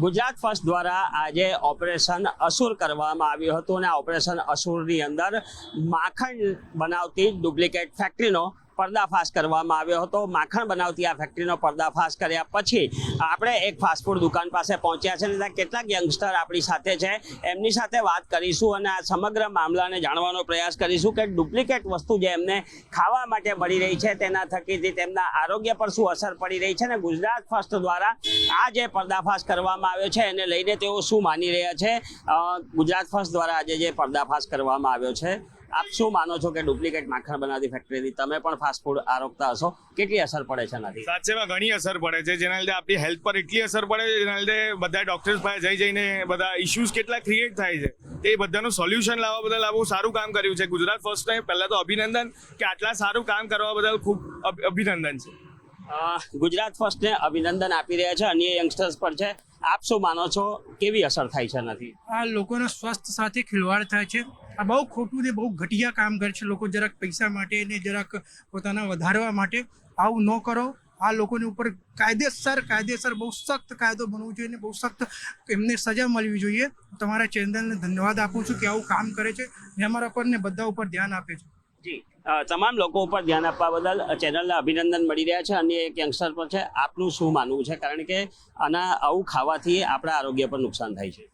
Gujarat first દ્વારા આજે operation asura કરવામાં આવ્યું હતું અને આ ઓપરેશન અસુરની અંદર માખણ બનાવતી ડુપ્લિકેટ ફેક્ટરીનો પર્દાફાશ કરવામાં આવ્યો હતો. માખણ બનાવતી આ ફેક્ટરીનો પર્દાફાશ કર્યા પછી આપણે એક ફાસ્ટફૂડ દુકાન પાસે પહોંચ્યા છે અને ત્યાં કેટલાક યંગસ્ટર આપણી સાથે છે. એમની સાથે વાત કરીશું અને આ સમગ્ર મામલાને જાણવાનો પ્રયાસ કરીશું કે ડુપ્લિકેટ વસ્તુ જે એમને ખાવા માટે મળી રહી છે તેના થકીથી તેમના આરોગ્ય પર શું અસર પડી રહી છે અને ગુજરાત ફર્સ્ટ દ્વારા આ જે પર્દાફાશ કરવામાં આવ્યો છે એને લઈને તેઓ શું માની રહ્યા છે? ગુજરાત ફર્સ્ટ દ્વારા આજે જે પર્દાફાશ કરવામાં આવ્યો છે. આપ શું માનો છો કે ડુપ્લિકેટ માખણ બનાવતી ફેક્ટરીથી તમે પણ ફાસ્ટ ફૂડ આરોગતા હશો? કેટલી અસર પડે છે એનાથી? સાચેમાં ઘણી અસર પડે છે જેના લીધે આપણી હેલ્થ પર એટલી અસર પડે છે જેના લીધે બધા ડોક્ટર્સ પાસે જઈ જઈને બધા ઇશ્યુઝ કેટલા ક્રિએટ થાય છે. તે બધાનું સોલ્યુશન લાવવા બદલ આ બહુ સારું કામ કર્યું છે. ગુજરાત ફર્સ્ટ ટાઈમ પહેલાં તો અભિનંદન કે આટલા સારું કામ કરવા બદલ ખૂબ અભિનંદન છે. ગુજરાત ફર્સ્ટને અભિનંદન આપી રહ્યા છે અન્ય યંગસ્ટર્સ પર છે. આપ શું માનો છો? કેવી અસર થાય છે નથી આ લોકોના સ્વાસ્થ્ય સાથે ખિલવાડ થાય છે. આ બહુ ખોટું ને બહુ ઘટિયા કામ કરે છે લોકો જરાક પૈસા માટે ને જરાક પોતાના વધારવા માટે. આવું ન કરો. આ લોકોની ઉપર કાયદેસર કાયદેસર બહુ સખ્ત કાયદો બનવો જોઈએ ને બહુ સખ્ત એમને સજા મળવી જોઈએ. તમારા ચેનલને ધન્યવાદ આપું છું કે આવું કામ કરે છે ને અમારા પર ને બધા ઉપર ધ્યાન આપે છે. જી. તમામ લોકો ઉપર ધ્યાન આપવા બદલ ચેનલને અભિનંદન મળી રહ્યા છે. અને એક યંગસ્ટર પર છે. આપનું શું માનવું છે? કારણ કે આના આવું ખાવાથી આપણા આરોગ્ય પર નુકસાન થાય છે.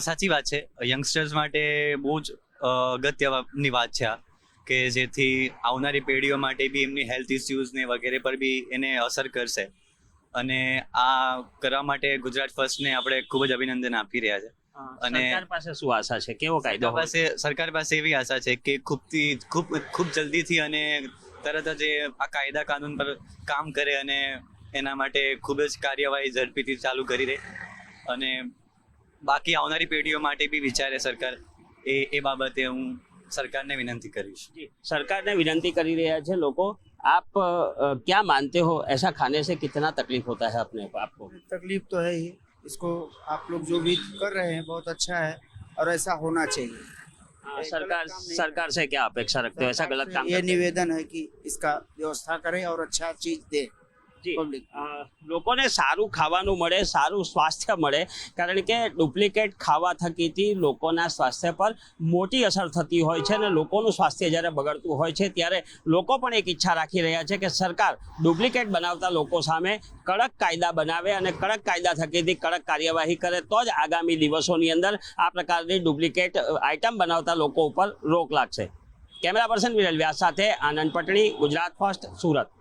સાચી વાત છે. યંગસ્ટર્સ માટે બહુ જ અગત્યની વાત છે આ કે જેથી આવનારી પેઢીઓ માટે બી એમની હેલ્થ ઇસ્યુઝ ને વગેરે પર બી એને અસર કરશે. અને આ કરવા માટે ગુજરાત ફર્સ્ટને આપણે ખૂબ જ અભિનંદન આપી રહ્યા છે. અને- સરકાર પાસે શું આશા છે? કેવો કાયદો સરકાર પાસે સરકાર પાસે એવી આશા છે કે ખૂબથી ખૂબ ખૂબ જલ્દીથી અને તરત જ એ આ કાયદા કાનૂન પર કામ કરે અને એના માટે ખૂબ જ કાર્યવાહી ઝડપીથી ચાલુ કરી દે. અને બાકી આવનારી પેઢીઓ માટે બી વિચારે સરકાર એ એ બાબતે હું સરકારને વિનંતી કરીશ. સરકારને વિનંતી કરી રહ્યા છે. લોકો आप क्या मानते हो ऐसा खाने से कितना तकलीफ़ होता है अपने आपको तकलीफ़ तो है ही इसको आप लोग जो भी कर रहे हैं बहुत अच्छा है और ऐसा होना चाहिए आ, सरकार सरकार से क्या अपेक्षा रखते हो ऐसा गलत काम ये निवेदन है कि इसका व्यवस्था करें और अच्छा चीज़ दे લોકોને સારું ખાવાનું મળે સારું સ્વાસ્થ્ય મળે કારણ કે ડુપ્લિકેટ ખાવા થકીથી લોકોના સ્વાસ્થ્ય પર મોટી અસર થતી હોય છે અને લોકોનું સ્વાસ્થ્ય જ્યારે બગડતું હોય છે ત્યારે લોકો પણ એક ઈચ્છા રાખી રહ્યા છે કે સરકાર ડુપ્લિકેટ બનાવતા લોકો સામે કડક કાયદા બનાવે અને કડક કાયદા થકીથી કડક કાર્યવાહી કરે તો જ આગામી દિવસોની અંદર આ પ્રકારની ડુપ્લિકેટ આઇટમ બનાવતા લોકો ઉપર રોક લાગશે. કેમેરા પર્સન વિરલ વ્યાસ સાથે આનંદ પટણી ગુજરાત ફર્સ્ટ સુરત.